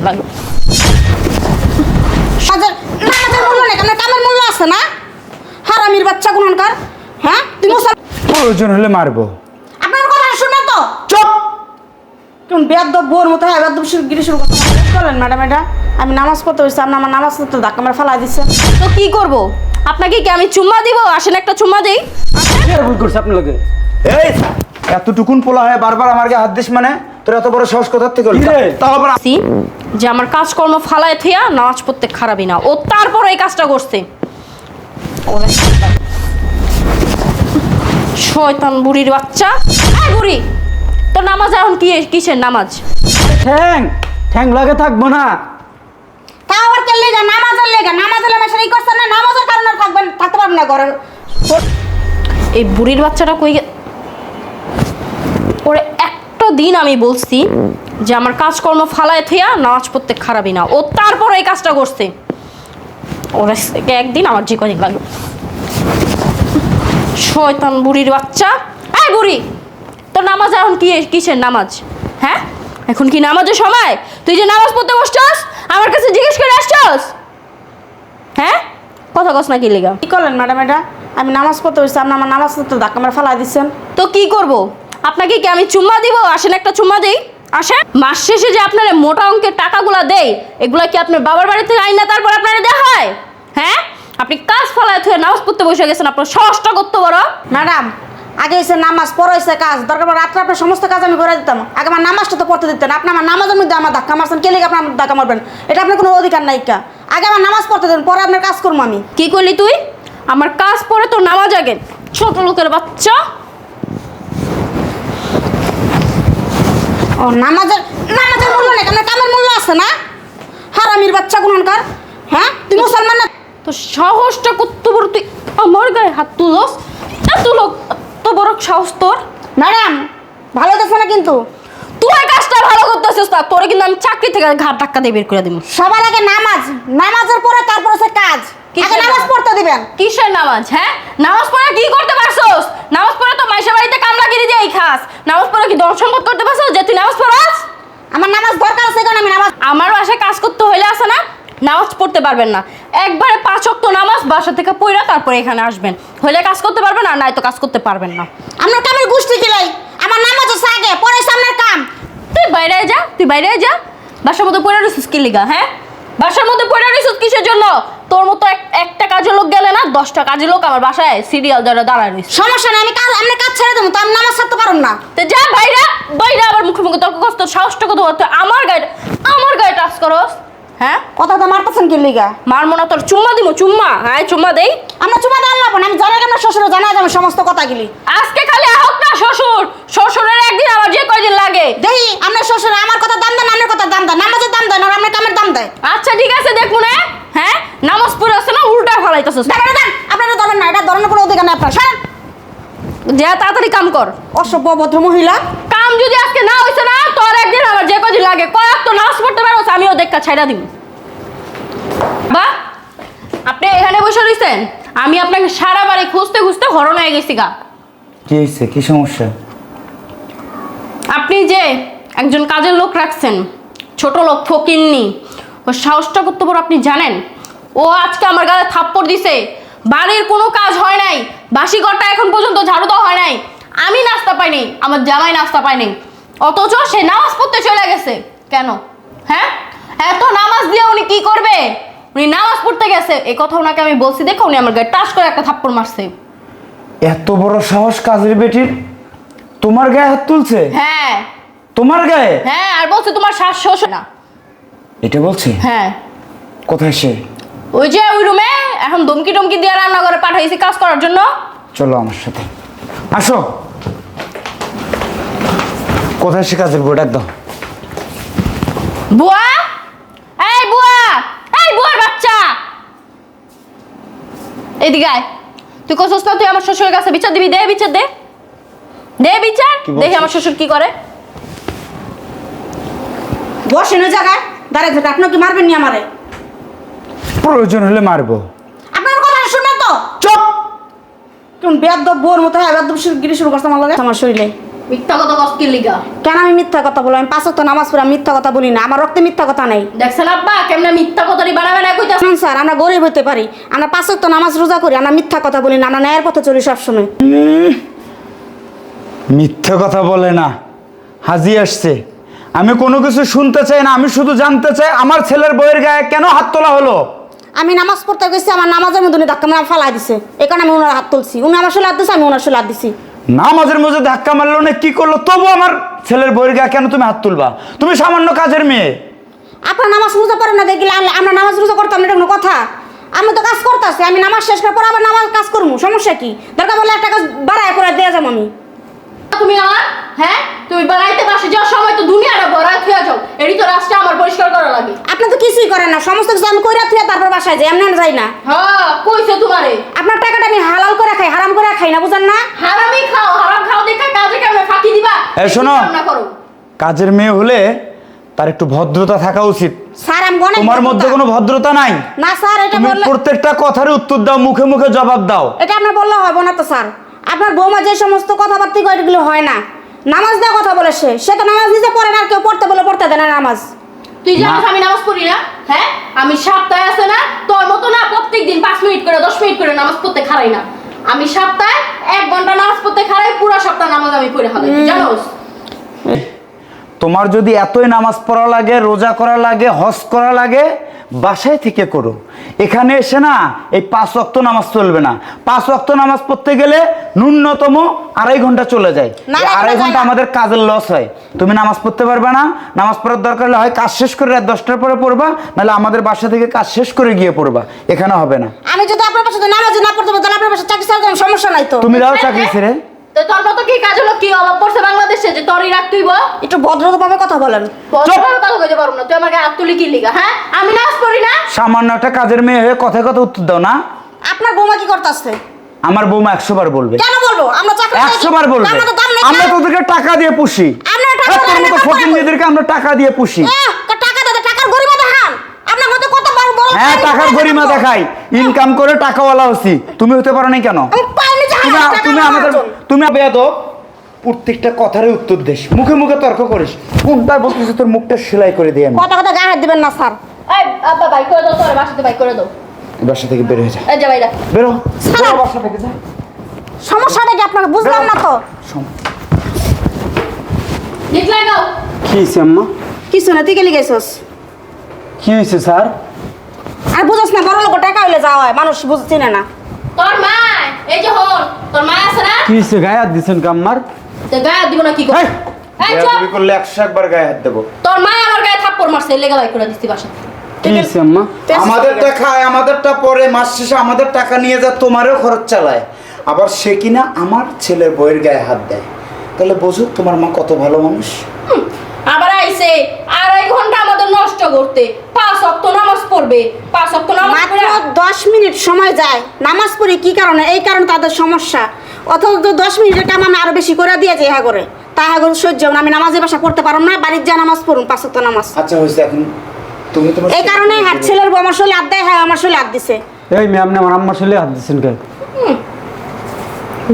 লাগল সাজের নামাজের মূল্য নেই আপনার কামের মূল্য আছে না? হারামির বাচ্চা কোনকার হ্যাঁ? প্রয়োজন হলে মারবো। আপনার কথা শুনে তো। চুপ। কোন বেদ্য বোর মতো হয় বেদ্য গিরি শুরু করতে বলেন ম্যাডাম এটা আমি নামাজ পড়তে হয়েছি আপনি আমার নামাজ পড়তে ধাক্কা মেরে ফেলা দিচ্ছেন তো কি করব? আপনাকে কি আমি চুম্মা দিব? আসেন একটা চুম্মা দেই। ভুল করছে আপনার এই এতটুকুন পোলা হয় বারবার আমার গায়ে হাত দিস মানে? তোর এত বড় সাহস কোথার থেকে আবার যে আমার কাজকর্ম ফালায় থিয়া নামাজ পড়তে খারাপই না। ও তারপর এই কাজটা করছে। শয়তান। বুড়ির বাচ্চা। এই বুড়ি তোর নামাজ এখন কি কিসের নামাজ? ঠ্যাং ঠ্যাং লাগে থাকব না। তা আবার কে লেগা? নামাজের লেগা? নামাজের লেগা এই করছেন না? নামাজের কারণে থাকবেন থাকতে পারবেন না ঘরে এই বুড়ির বাচ্চাটা কই ওরে দিন আমি বলছি যে আমার কাজকর্ম ফালায় থিয়া নামাজ পড়তে খারাপই না। ও তারপর এই কাজটা করছে। ওরে একদিন আমার যে কদিন লাগল শয়তান বুড়ির বাচ্চা। হ্যাঁ বুড়ি তোর নামাজ এখন কি কিসের নামাজ? হ্যাঁ? এখন কি নামাজের সময়? তুই যে নামাজ পড়তে বসছস আমার কাছে জিজ্ঞেস করে আসছস? হ্যাঁ? কথা কস না কি লেগা? কি করলেন ম্যাডাম এটা? আমি নামাজ পড়তে হয়েছি আপনি আমার নামাজ পড়তে ধাক্কা মেরে ফেলা দিচ্ছেন। তো কি করব? আপনাকে কি আমি চুম্মা দিব? আসেন একটা চুম্মা দেই। আসেন। মাস শেষে যে আপনার মোটা অঙ্কের টাকাগুলো দেই এগুলা কি আপনার বাবার বাড়িতে আইন না তারপর আপনারা দেওয়া হয়? হ্যাঁ? আপনি কাজ ফলায় থুয়ে নামাজ পড়তে বসে গেছেন আপনার সাহসটা করতে বড়? ম্যাডাম আগে এসে নামাজ পরে হয়েছে কাজ। দরকার পড়ে রাত্রে আপনার সমস্ত কাজ আমি করে দিতাম। আগে আমার নামাজটা তো পড়তে দিতেন। আপনি আমার নামাজের মধ্যে আমার ধাক্কা মারছেন কে লেগে আপনার ধাক্কা মারবেন? এটা আপনার কোনো অধিকার নাই কা। আগে আমার নামাজ পড়তে দেন পরে আপনার কাজ করব আমি। কি করলি তুই? আমার কাজ পড়ে তোর নামাজ আগে। ছোট লোকের বাচ্চা। ও, নামাজের নামাজের মূল্য নেই আপনার কামের মূল্য আছে না? হারামির বাচ্চা কোনকার হ্যাঁ? তুই মুসলমান না তো সাহসটা করতে বড় তুই আমার গায়ে হাত তুলস? এত লোক এত বড় সাহস তোর। ম্যাডাম, ভালো দেখছে না কিন্তু। তুই কাজটা ভালো করতেছিস না, তোরে কিন্তু আমি চাকরি থেকে ঘাট ধাক্কা দিয়ে বের করে দিব। সবার আগে নামাজ। নামাজের পরে তারপর হচ্ছে কাজ। কিসের নামাজ? পড়তে দিবেন। কিসের নামাজ হ্যাঁ? নামাজ পড়ে কি করতে পারছস? নামাজ পড়ে তো মাইশা বাড়িতে কামলাগিরি দিয়ে খাস। নামাজ পড়ে কি দর্শন করতে পারছস যে তুই নামাজ পড়াস? আমার নামাজ দরকার আছে কারণ আমি নামাজ আমার বাসায় কাজ করতে হইলে আসে না নামাজ পড়তে পারবেন না। একবারে পাঁচ অক্ত নামাজ বাসা থেকে পড়া তারপরে এখানে আসবেন। হইলে কাজ করতে পারবেন আর নাই তো কাজ করতে পারবেন না। আপনার কামের গোষ্ঠী কিলাই আমার নামাজ হচ্ছে আগে পরে সামনের কাম। তুই বাইরে যা তুই বাইরে যা। বাসার মতো পড়ে রইছিস কি লিগা হ্যাঁ? বাসার মধ্যে পড়ে রইছিস কিসের জন্য? তোর মতো একটা কাজের লোক গেলে না দশটা কাজের লোক আমার বাসায় সিরিয়াল ধরে দাঁড়ায় রইছে। সমস্যা নেই আমি কাজ আপনি কাজ ছেড়ে দেবো তো আমি নামাজ ছাড়তে পারুন না। তো যা বাইরে বাইরে আবার মুখে মুখে তর্ক করছ সাহসটা কত বড়? আমার গায়ে আমার গায়ে টাচ করস হ্যাঁ? কথা তো মারতেছেন কি লিগা? মারমো না তোর চুম্মা দিব চুম্মা। হ্যাঁ চুম্মা দেই। আমরা চুমা দেওয়ার লাগবো না আমি জানাই আপনার শ্বশুর জানা যাবে সমস্ত কথাগুলি। আজকে খালি আহক না শ্বশুর শ্বশুরের একদিন আমার যে কয়দিন লাগে। দেখি আপনার শ্বশুর আমার কথা দাম দেন আপনার কথা দাম দেন নামাজের দাম দেন আর দাম দেয়। আচ্ছা ঠিক আছে দেখব না হ্যাঁ? নামাজ পড়ে আসছে না উল্টা দেন আপনারা ধরেন না এটা ধরনের কোনো অধিকার নেই আপনার সরেন। যা তাড়াতাড়ি কাম কর। অসভ্য ভদ্র মহিলা। কাম যদি আজকে না হইছে না তোর একদিন আমার যে কদিন লাগে কয়েক তো নাচ পড়তে পারো আমিও দেখা ছাইড়া দিব বা আপনি এখানে বসে রইছেন আমি আপনাকে সারা বাড়ি খুঁজতে খুঁজতে হরণ হয়ে গেছি গা। কি হয়েছে কি সমস্যা? আপনি যে একজন কাজের লোক রাখছেন ছোট লোক ফকিননি ও সাহসটা করতে পারো আপনি জানেন? ও আজকে আমার গালে থাপ্পড় দিছে। বাড়ির কোনো কাজ হয় নাই। বাসি ঘরটা এখন পর্যন্ত ঝাড়ু দেওয়া হয় নাই। আমি নাস্তা পাইনি আমার জামাই নাস্তা পাইনি অথচ সে নামাজ পড়তে চলে গেছে। কেন? হ্যাঁ? এত নামাজ দিয়ে উনি কি করবে? উনি নামাজ পড়তে গেছে। এই কথা ওনাকে আমি বলছি দেখো উনি আমার গায়ে টাস করে একটা থাপ্পড় মারছে। এত বড় সাহস কাজের বেটির? তোমার গায়ে হাত তুলছে? হ্যাঁ। তোমার গায়ে? হ্যাঁ আর বলছে তোমার শ্বাস শ্বশুর না। এটা বলছে? হ্যাঁ। কোথায় সে? ওই যে ওই রুমে এখন ধমকি টমকি দিয়ে রান্না করে পাঠাইছি কাজ করার জন্য। চলো আমার সাথে। আসো। কোথায় সে কাজের ডাক দাও। বুয়া? এই বুয়া! এই বুয়ার বাচ্চা! এদিকে আয়। তুই কসস না তুই আমার শ্বশুরের কাছে বিচার দিবি? দে বিচার দে। দে বিচার। দেখি আমার শ্বশুর কি করে। বসেন জায়গায়। দাঁড়ায় থাকে আপনি কি মারবেন নি আমারে? প্রয়োজন হলে মারবো। আপনার কথা শুনেন তো চুপ। কোন বেদ্য বোর মতো হয় বেদ্য গিরি শুরু করছে আমার লগে। আমার শরীরে। মিথ্যা কথা কষ্টের লিগা? কেন আমি মিথ্যা কথা বলব আমি পাঁচ ওয়াক্ত নামাজ পড়ে মিথ্যা কথা বলি না। আমার রক্তে মিথ্যা কথা নেই। দেখছেন আব্বা কেমনে মিথ্যা কথাটি বানাবে না কইতাছ? শুনুন স্যার আমরা গরিব হতে পারি। আমরা পাঁচ তো নামাজ রোজা করি আমরা মিথ্যা কথা বলি না। আমরা ন্যায়ের পথে চলি সবসময়। মিথ্যা কথা বলে না। হাজি আসছে। আমি কোনো কিছু শুনতে চাই না আমি শুধু জানতে চাই আমার ছেলের বইয়ের গায়ে কেন হাত তোলা হলো? আমি নামাজ পড়তে গেছি আমার নামাজের মধ্যে উনি ধাক্কা মারা ফালাই দিছে। এই কারণে আমি ওনার হাত তুলছি। উনি আমার সাথে হাত দিছে আমি ওনার সাথে হাত দিছি। নামাজের মধ্যে ধাক্কা মারলো না কি করল? তবু আমার ছেলের বইয়ের গায়ে কেন তুমি হাত তুলবা? তুমি সামান্য কাজের মেয়ে। আপনার নামাজ রোজা পড়েন না দেখলে আমরা নামাজ রোজা করতাম না এটা কোনো কথা। আমি তো কাজ করতেছি আমি নামাজ শেষ করার পর আবার নামাজ কাজ করব সমস্যা কি? দরকার বলে একটা কাজ বাড়ায় করে দেওয়া যাব আমি। তুমি আমার হ্যাঁ? তুমি বাড়াইতে যাওয়ার সময় তো দুনিয়াটা ভরা থুয়া যাও। এটি তো রাস্তা আমার পরিষ্কার করা লাগে। আপনি তো কিছুই করেন না। সমস্ত কিছু আমি কইরা থুয়ে তারপর বাসায় যাই। এমনি যাই না। হ্যাঁ কইছে তোমারে। আপনার টাকাটা আমি হালাল করে খাই হারাম করে খাই না বুঝেন না? হারামি খাও হারাম খাও দেখা কাজে কেমনে ফাঁকি দিবা? এই শোনো। কাজের মেয়ে হলে তার একটু ভদ্রতা থাকা উচিত। স্যার আমি অনেক তোমার মধ্যে কোনো ভদ্রতা নাই? না স্যার এটা বললে প্রত্যেকটা কথার উত্তর দাও মুখে মুখে জবাব দাও। এটা আপনার বললে হবে না তো স্যার। আপনার বৌমা যে সমস্ত কথাবার্তা করে এগুলো হয় না। নামাজ দেওয়া কথা বলে সে। সে তো নামাজ নিজে পড়ে না আর কেউ পড়তে বলে পড়তে দেয় না নামাজ। তুই জানিস। আমি নামাজ পড়ি না হ্যাঁ? আমি সপ্তাহে আছে না তোর মতো না প্রত্যেক দিন পাঁচ মিনিট করে দশ মিনিট করে নামাজ পড়তে খারাই না। আমি সপ্তাহে এক ঘণ্টা নামাজ পড়তে খারাই পুরো সপ্তাহ নামাজ আমি পড়ে হবে জানোস? তোমার যদি এতই নামাজ পড়া লাগে রোজা করা লাগে হজ করা লাগে বাসায় থেকে করো। এখানে এসে না এই পাঁচ অক্ত নামাজ চলবে না। পাঁচ অক্ত নামাজ পড়তে গেলে ন্যূনতম আড়াই ঘণ্টা চলে যায়। আড়াই ঘণ্টা আমাদের কাজের লস হয়। তুমি নামাজ পড়তে পারবে না নামাজ পড়ার দরকার হলে হয় কাজ শেষ করে রাত দশটার পরে পড়বা নাহলে আমাদের বাসা থেকে কাজ শেষ করে গিয়ে পড়বা। এখানে হবে না। আমি যদি আপনার পাশে নামাজ না পড়তে পারতাম তাহলে আপনার পাশে চাকরি সমস্যা নাই তো। তুমি দাও চাকরি ছেড়ে। তো তোর মতো কি কাজ হলো? কি অভাব পড়ছে বাংলাদেশে যে তোরই রাখতেইব একটু ভদ্রতাভাবে কথা বলেন। কথা কইতে পারব না। তুই আমাকে হাত তুলি কি লিগা হ্যাঁ? আমি নামাজ পড়ি না। সামান্য একটা কাজের মেয়ে হয়ে কথায় কথা উত্তর দাও না। আপনার বৌমা কি করতেছে? আমার বৌমা একশো বার বলবে। কেন বলব? আমরা চাকরি একশো বার বলবে। আমরা আমরা তোদেরকে টাকা দিয়ে পুষি। আপনারা টাকা হ্যাঁ, দিয়ে ফকির মেয়েদেরকে আমরা টাকা দিয়ে পুষি। টাকা দাদা টাকার গরিমা দেখান। আপনার মতো কত বার বড় হ্যাঁ টাকার গরিমা দেখাই। ইনকাম করে টাকাওয়ালা হচ্ছি। তুমি হতে পারো নাই কেন? তুমি জাহাজ তুমি আমাদের তুমি বেয়াদ প্রত্যেকটা কথারই উত্তর দিস। মুখে মুখে তর্ক করিস। কোনটা বলতেছিস তোর মুখটা সেলাই করে দিই আমি। কথা কথা গায়ে হাত দিবেন না স্যার। এই আব্বা বাই করে দাও তোর বাসাতে বাই করে দাও। বাসা থেকে বের হয়ে যা। এই যা বাইরা। বেরো। বেরো বাসা থেকে যা। সমস্যাটা কি আপনাকে বুঝলাম না তো। শোন। ঠিক লাগাও। কি হয়েছে আম্মা? কিছু না তুই গেলি গেছস? কি হয়েছে স্যার? আর বুঝছ না বড় লোক টাকা হইলে যাওয়া হয়। মানুষ বুঝছি না না। তোর মা এই যে হন তোর মা আছে না? কি হয়েছে গায়ে হাত দিচ্ছেন কাম্মার তো গায়ে দিব না কি কর এই, চুপ! বেয়াদবি করলে একশো একবার গায়ে হাত দেবো। তোর মা আমার গায়ে থাপ্পড় মারছে লেগে বাই করে দিছি বাসা কি হয়েছে আম্মা? আমাদেরটা খায় আমাদেরটা পরে মাস শেষে আমাদের টাকা নিয়ে যা তোমারও খরচ চালায়। আবার সে কিনা আমার ছেলের বইয়ের গায়ে হাত দেয়। তাহলে বোঝো তোমার মা কত ভালো মানুষ। হুম, আবার আইছে আড়াই ঘণ্টা আমাদের নষ্ট করতে। পাঁচ অক্ত নামাজ পড়বে। পাঁচ অক্ত নামাজ মাত্র পড়ে দশ মিনিট সময় যায়। নামাজ পড়ি কি কারণে? এই কারণে তাদের সমস্যা। অথচ তো দশ মিনিটের কাম আমি আরও বেশি করে দিয়েছি ইহা করে তাহা করে সহ্য না। আমি নামাজের বাসা পড়তে পারব না বাড়ির যা নামাজ পড়ুন পাঁচ ওয়াক্ত নামাজ। আচ্ছা হয়েছে এখন তুমি তোমার এই কারণে হাত ছেলের বউ আমার শরীরে হাত দেয় হ্যাঁ আমার শরীরে হাত দিছে। এই মেয়ে আপনি আমার আম্মার শরীরে হাত দিচ্ছেন কে?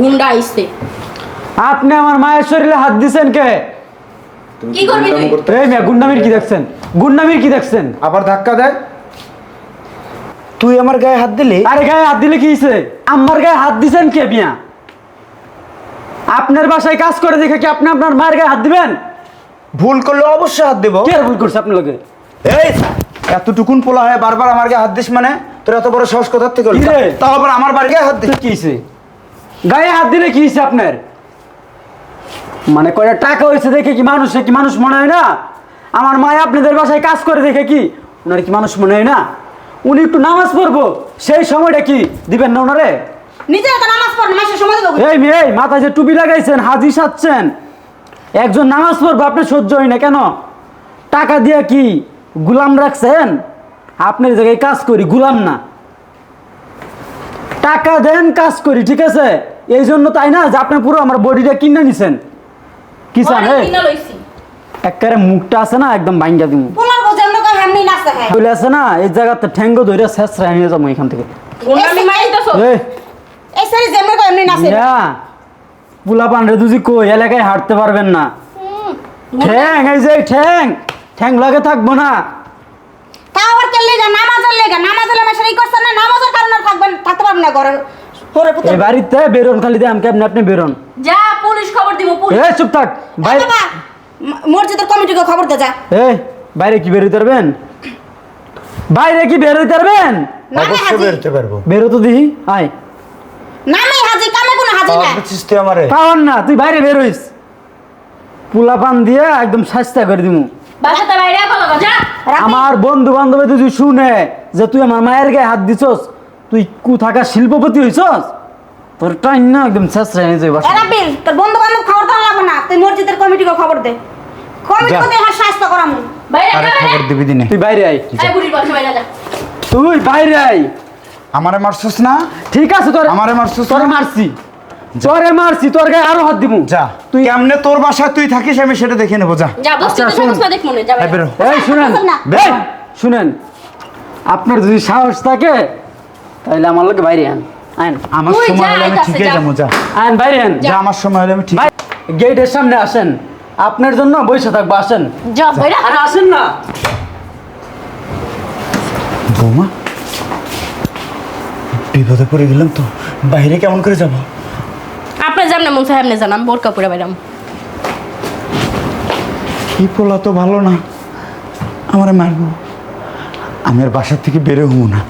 গুন্ডা আইছে। আপনি আমার মায়ের শরীরে হাত দিচ্ছেন কে? তুমি কি করবি তুই? করতে- এই মেয়ে গুন্ডামির কি দেখছেন? গুন্ডামির কি দেখছেন? আবার ধাক্কা দেয়? তুই আমার গায়ে হাত দিলি? আরে গায়ে হাত দিলে কি হয়েছে আমার গায়ে হাত দিছেন কে মিয়া? আপনার বাসায় কাজ করে দেখে কি আপনি আপনার মায়ের গায়ে হাত দিবেন? ভুল করলে অবশ্যই হাত দেবো। কে ভুল করছে আপনার এই এতটুকুন পোলা হয় বারবার আমার গায়ে হাত দিস মানে? তোর এত বড় সাহস কোথার থেকে হলো? কি রে? তাও আবার আমার বাড়ি গায়ে হাত দিস? কি হয়েছে গায়ে হাত দিলে কি হয়েছে আপনার? মানে কয়টা টাকা হয়েছে দেখে কি মানুষ কি মানুষ মনে হয় না? আমার মা আপনাদের বাসায় কাজ করে দেখে কি? ওনার কি মানুষ মনে হয় না? উনি একটু নামাজ পড়ব সেই সময়টা কি দিবেন না ওনারে নিজে তো নামাজ পড়েন মাসের সময় দেবো এই মেয়ে মাথায় যে টুপি লাগাইছেন হাজি সাজছেন একজন নামাজ পড়ব আপনার সহ্য হয় না কেন? টাকা দিয়ে কি গুলাম রাখছেন? আপনার জায়গায় কাজ করি গুলাম না। টাকা দেন কাজ করি ঠিক আছে? এই জন্য তাই না যে আপনি পুরো আমার বডিটা কিনে নিছেন? কি চান একেবারে মুখটা আছে না একদম বাইঙ্গা দিব। পোলার বোঝে আমরা কই এমনি নাচতে হয় বলে আছে না এই জায়গাতে ঠ্যাঙ্গো ধরে শেষরা নিয়ে যাব এখান থেকে। গুন্ডামি মাইতেছো এই এই। সারি যেমন কই এমনি নাচে মিয়া পুলা পান্ডে দুজি কই এলাকায় হাঁটতে পারবেন না। ঠ্যাং এই যে ঠ্যাং। ঠ্যাং লাগে থাকব না। তাও আবার কেলে গা নামাজের লেগা? নামাজের মাসে এই করছেন না? নামাজের কারণে থাকবেন থাকতে পারবেন না ঘরে পরে পুত্র এই বাড়িতে বেরোন খালি দিয়ে আমাকে আপনি আপনি বেরোন। এ চুপ থাক। বাবা মসজিদের কমিটিকে খবর দে যা। এই বাইরে কি বেরোতে পারবেন? বাইরে কি বেরোতে পারবেন? অবশ্যই বেরোতে পারব। বেরো তো দিহি আয়। হাজি কামে কোনো হাজি না বুঝছিস তুই আমারে। পাওয়ার না তুই বাইরে বেরোইস পুলা পান দিয়ে একদম সাস্তা করে দিমু। বাসাতে বাইরে যা। আমার বন্ধু বান্ধবে যদি শুনে যে তুই আমার মায়ের গায়ে হাত দিছস তুই কু থাকা শিল্পপতি হইছস? তোর টাইম না একদম শেষ রে নিজে বাসা। এরা বিল তোর বন্ধু বান্ধব খবর দেওয়া লাগবে না। তুই মসজিদের কমিটিকে খবর দে। কমিটি যা। কোথায় হ্যাঁ স্বাস্থ্য করামু। বাইরে আরে খবর দিবি দিনে। তুই বাইরে আয়। এই বুড়ির বাসা বাইরে যা। তুই বাইরে আয়। আমারে মারছিস না? ঠিক আছে তোর আমারে মারছিস তোরে? মারছি। তোরে মারছি তোর গায়ে আরও হাত দিমু। যা। তুই কেমনে তোর বাসায় তুই থাকিস আমি সেটা দেখে নেব যা। যা আচ্ছা, শোন। দেখ মনে যা এই এই শুনেন। শুনেন। আপনার যদি সাহস থাকে তাহলে আমার লোক বাইরে আন। আইন। আমার সময় হলে আমি ঠিকই যাব যা। আইন বাইরে আন যা আমার সময় হলে আমি ঠিক গেটের সামনে আসেন। আপনার জন্য বসে থাকব আসেন। যা বাইরে আরে আসেন না। বৌমা বিপদে পড়ে গেলাম তো। বাইরে কেমন করে যাব? আপনি যেমনে মন চায় এমনি জান আমি বোরকা পরে বাইরাম এই পোলা তো ভালো না। আমারে মারবো। আমি আর বাসার থেকে বেরো হব না।